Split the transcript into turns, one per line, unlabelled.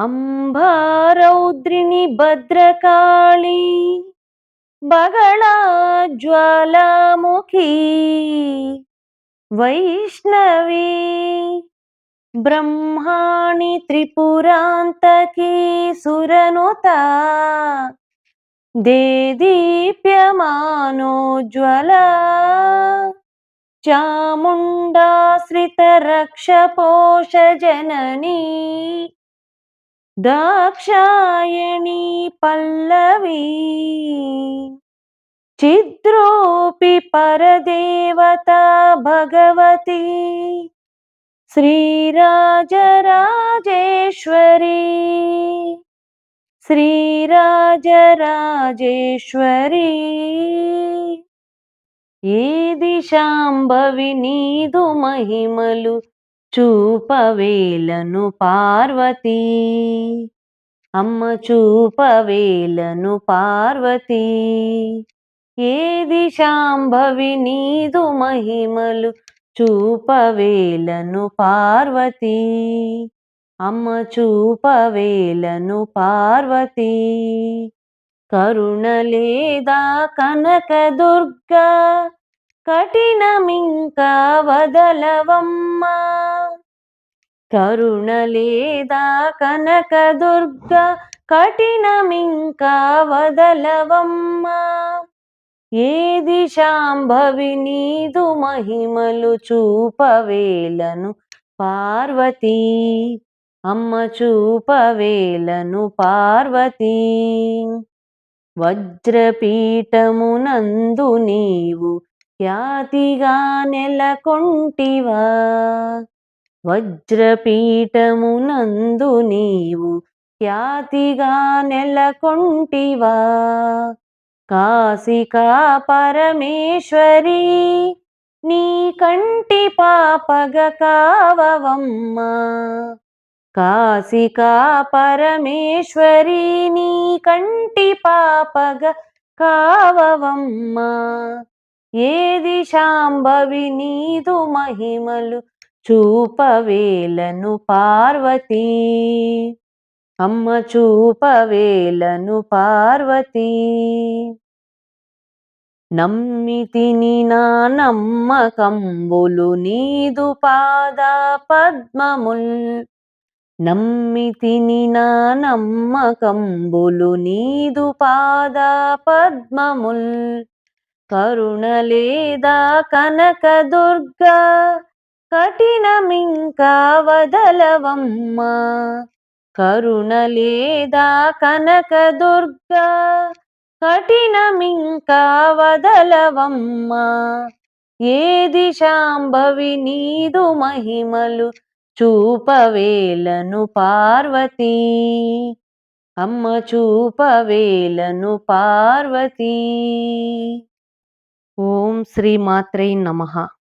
అంబారౌద్రిని భద్రకాళి బగళాజ్వాలాముఖి వైష్ణవి బ్రహ్మాణి త్రిపురాంతకీ సురనుత దేదీప్యమానోజ్వల చాముండాశ్రితరక్షపోషజననీ दाक्षायणी पल्लवी चिद्रोऽपि परदेवता भगवती श्रीराजराजेश्वरी శ్రీరాజరాజేశ్వరి ఏ దిశాంబవి నీదు మహిమలు చూపవేలను పార్వతీ. అమ్మ చూపవేలను పార్వతీ. ఏది శాంభవి నీదు మహిమలు చూపవేలను పార్వతీ. అమ్మ చూపవేలను పార్వతీ. కరుణ లేదా కనక దుర్గా కఠినమింకా వదలవమ్మా. కరుణ లేదా కనక దుర్గ కఠినమింకా వదలవమ్మ. ఏది శాంభవి నీదు మహిమలు చూపవేలను పార్వతీ. అమ్మ చూపవేలను పార్వతీ. వజ్రపీఠమునందు నీవు ఖ్యాతిగా నెలకొంటివా. వజ్రపీఠమునందు నీవు ఖ్యాతిగా నెలకొంటివా? కాశికా పరమేశ్వరి నీ కంటి పాపగ కావవమ్మా. కాశికా పరమేశ్వరి నీ కంటి పాపగ కావవమ్మ. ఏది శాంభవి నీదు మహిమలు చూపవేలను పార్వతీ. అమ్మ చూపవేలను పార్వతీ. నమ్మితిని నా నమ్మకంబులు నీదు పాద పద్మముల్. నమ్మితిని నా నమ్మకంబులు నీదు పాద పద్మముల్. కరుణ లేదా కనక దుర్గా కఠినమింకా వదలవమ్మ. కరుణ లేదా కనక దుర్గా కఠినమింకా వదలవమ్మ. ఏది శాంభవి నీదు మహిమలు చూపవేలను పార్వతీ. అమ్మ చూపవేలను పార్వతీ. ఓం శ్రీ మాత్రై నమః.